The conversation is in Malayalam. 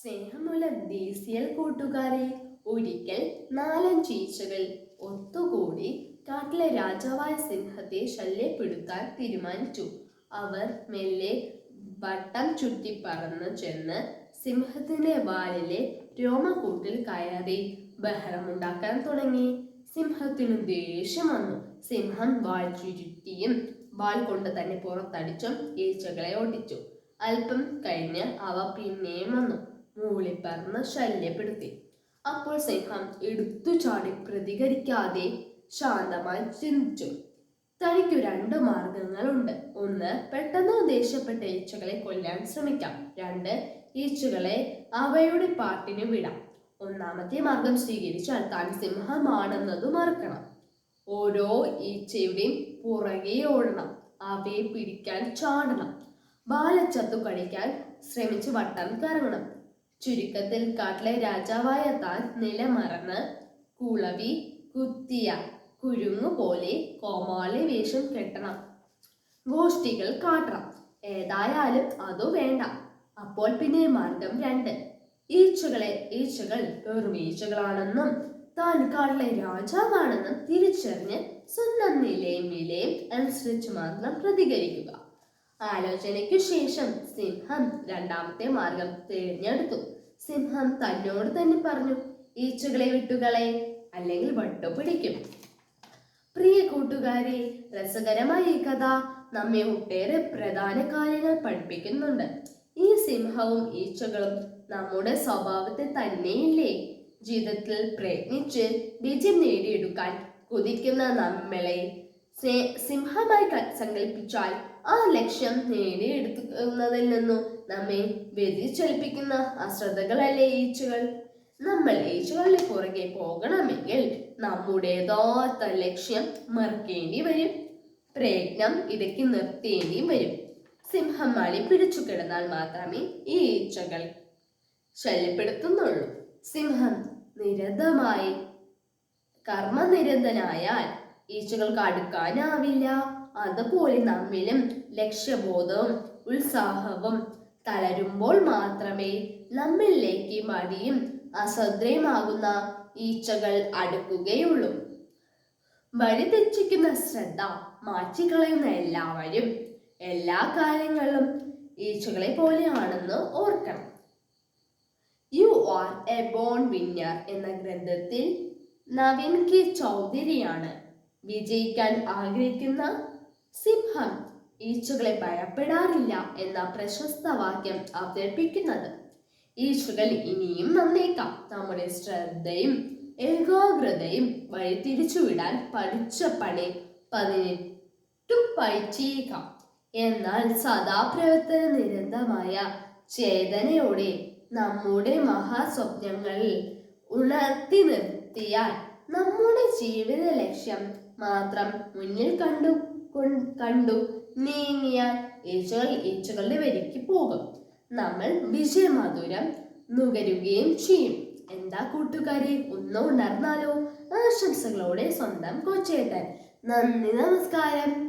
സ്നേഹമുള്ള ദേശീയ കൂട്ടുകാരെ ഒരിക്കൽ നാലഞ്ച് ഈച്ചകൾ ഒത്തുകൂടി കാട്ടിലെ രാജാവായ സിംഹത്തെ ശല്യപ്പെടുത്താൻ തീരുമാനിച്ചു. അവർ മെല്ലെ വട്ടം ചുറ്റി പറന്ന് ചെന്ന് സിംഹത്തിന്റെ വാലിലെ രോമക്കൂട്ടിൽ കയറി ബഹളമുണ്ടാക്കാൻ തുടങ്ങി. സിംഹത്തിനു ദേഷ്യം വന്നു. സിംഹം വാൾ ചുരുട്ടിയും വാൾ കൊണ്ട് തന്നെ പുറത്തടിച്ചും ഈച്ചകളെ ഓടിച്ചു. അല്പം കഴിഞ്ഞ് അവ പിന്നെയും വന്നു. മൂളിപ്പറന്ന് ശല്യപ്പെടുത്തി. അപ്പോൾ സിംഹം എടുത്തു ചാടി പ്രതികരിക്കാതെ ശാന്തമായി ചിന്തിച്ചു. തനിക്ക് രണ്ട് മാർഗങ്ങളുണ്ട്. ഒന്ന് പെട്ടെന്ന് ദേഷ്യപ്പെട്ട ഈച്ചകളെ കൊല്ലാൻ ശ്രമിക്കാം. രണ്ട് ഈച്ചകളെ അവയുടെ പാട്ടിന് വിടാം. ഒന്നാമത്തെ മാർഗം സ്വീകരിച്ചാൽ താൻ സിംഹമാണെന്നത് മറക്കണം. ഓരോ ഈച്ചയുടെയും പുറകെ ഓടണം. അവയെ പിടിക്കാൻ ചാടണം. ബാലച്ചത്തു കളിക്കാൻ ശ്രമിച്ച് വട്ടം കറങ്ങണം. ചുരുക്കത്തിൽ കാട്ടിലെ രാജാവായ താൻ നിലമറന്ന് കുളവി കുത്തിയ കുരുങ്ങു പോലെ കോമാളി വേഷം കെട്ടണം. ഗോഷ്ഠികൾ കാട്ടണം. ഏതായാലും അതു വേണ്ട. അപ്പോൾ പിന്നെ മാർഗം രണ്ട്. ഈച്ചകളെ ഈച്ചകൾ വെറും ഈച്ചകളാണെന്നും താൻ കാട്ടിലെ രാജാവാണെന്നും തിരിച്ചറിഞ്ഞ് സ്വന്തം നിലയും വിലയും അനുസരിച്ച് മാത്രം പ്രതികരിക്കുക. ആലോചനയ്ക്കു ശേഷം സിംഹം രണ്ടാമത്തെ മാർഗം തിരഞ്ഞെടുത്തു. സിംഹം തന്നോട് തന്നെ പറഞ്ഞു ഈച്ചകളെ വിട്ടുകളെ അല്ലെങ്കിൽ വട്ടു പിടിക്കും പ്രിയ കൂട്ടുകാരെ രസകരമായ ഈ കഥ നമ്മെ ഒട്ടേറെ പ്രധാന കാര്യങ്ങൾ പഠിപ്പിക്കുന്നുണ്ട്. ഈ സിംഹവും ഈച്ചകളും നമ്മുടെ സ്വഭാവത്തെ തന്നെയില്ലേ? ജീവിതത്തിൽ പ്രയത്നിച്ച് വിജയം നേടിയെടുക്കാൻ കുതിക്കുന്ന നമ്മളെ സിംഹമായി സങ്കല്പിച്ചാൽ ആ ലക്ഷ്യം നേടിയെടുക്കുന്നതിൽ നിന്നും നമ്മെ വ്യതിചലിപ്പിക്കുന്ന അശ്രദ്ധകളല്ലേ ഈച്ചകൾ നമ്മൾ ഈച്ചകളുടെ പുറകെ പോകണമെങ്കിൽ നമ്മുടേതാത്ത ലക്ഷ്യം മറക്കേണ്ടി വരും. പ്രയത്നം ഇടയ്ക്ക് നിർത്തേണ്ടി വരും. സിംഹം മളി പിടിച്ചു കിടന്നാൽ മാത്രമേ ഈ ഈച്ചകൾ ശല്യപ്പെടുത്തുന്നുള്ളൂ. സിംഹം നിരതമായി കർമ്മനിരന്തനായാൽ ഈച്ചകൾക്ക് അടുക്കാനാവില്ല. അതുപോലെ നമ്മിലും ലക്ഷ്യബോധവും ഉത്സാഹവും തളരുമ്പോൾ മാത്രമേ നമ്മിലേക്ക് മടിയും അശ്രദ്ധയുമാകുന്ന ഈച്ചകൾ അടുക്കുകയുള്ളൂ. വഴി തെറ്റിക്കുന്ന ശ്രദ്ധ മാറ്റിക്കളയുന്ന എല്ലാവരും എല്ലാ കാര്യങ്ങളിലും ഈച്ചകളെ പോലെയാണെന്ന് ഓർക്കണം. You are a born winner എന്ന ഗ്രന്ഥത്തിൽ നവീൻ കെ. ചൗധരിയാണ് വിജയിക്കാൻ ആഗ്രഹിക്കുന്ന സിംഹം ഈച്ചകളെ ഭയപ്പെടാറില്ല എന്ന പ്രശസ്ത വാക്യം അവതരിപ്പിക്കുന്നത്. ഈച്ചകൾ ഇനിയും നന്നേക്കാം നമ്മുടെ ശ്രദ്ധയും ഏകാഗ്രതയും വഴിതിരിച്ചുവിടാൻ പഠിച്ച പണി പതിനെട്ടും പഠിച്ചേക്കാം എന്നാൽ സദാപ്രവർത്തന നിരന്തമായ ചേതനയോടെ നമ്മുടെ മഹാസ്വപ്നങ്ങളിൽ ഉണർത്തി നിർത്തിയാൽ നമ്മുടെ ജീവിത ലക്ഷ്യം മാത്രം മുന്നിൽ കണ്ടു കണ്ടു നീങ്ങിയാൽ ഈച്ചകൾ ഈച്ചകളുടെ വരിക്ക് പോകും. നമ്മൾ വിജയമധുരം നുകരുകയും ചെയ്യും. എന്താ കൂട്ടുകാരി ഒന്ന് ഉണർന്നാലോ? ആശംസകളോടെ സ്വന്തം കൊച്ചേട്ടൻ. നന്ദി നമസ്കാരം.